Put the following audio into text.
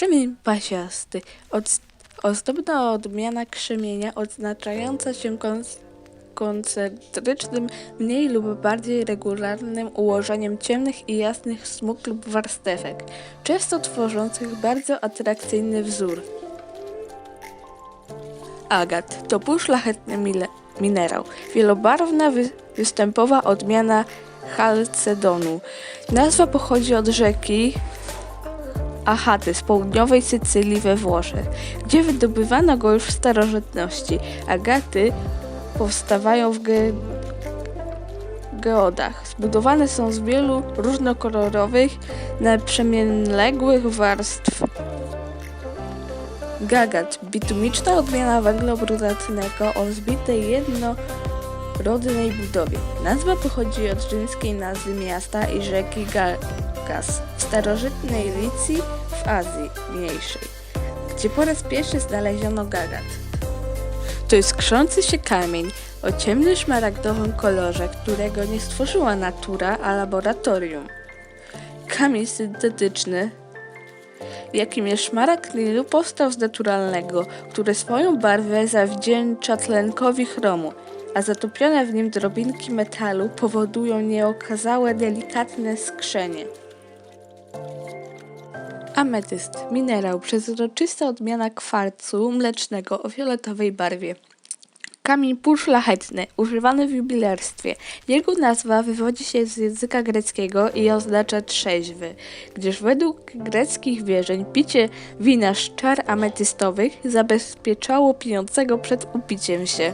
Krzemień pasiasty. Od, ozdobna odmiana krzemienia odznaczająca się koncentrycznym, mniej lub bardziej regularnym ułożeniem ciemnych i jasnych smug lub warstewek, często tworzących bardzo atrakcyjny wzór. Agat to półszlachetny minerał, wielobarwna wy- występowa odmiana chalcedonu. Nazwa pochodzi od rzeki Achaty z południowej Sycylii we Włoszech, gdzie wydobywano go już w starożytności. Agaty powstawają w ge- geodach. Zbudowane są z wielu różnokolorowych, naprzemienległych warstw Gagat, bitumiczna odmiana węgla brunatnego o zbitej jednorodnej budowie. Nazwa pochodzi od rzymskiej nazwy miasta i rzeki Gagas w starożytnej Licji w Azji Mniejszej, gdzie po raz pierwszy znaleziono gagat. To jest krzący się kamień o ciemnym szmaragdowym kolorze, którego nie stworzyła natura, a laboratorium. Kamień syntetyczny jakim jest szmaragd Nilu, powstał z naturalnego, który swoją barwę zawdzięcza tlenkowi chromu, a zatopione w nim drobinki metalu powodują nieokazałe, delikatne skrzenie. Ametyst, minerał, przezroczysta odmiana kwarcu mlecznego o fioletowej barwie. Kamień półszlachetny, używany w jubilerstwie. Jego nazwa wywodzi się z języka greckiego i oznacza trzeźwy, gdyż według greckich wierzeń picie wina z czar ametystowych zabezpieczało pijącego przed upiciem się.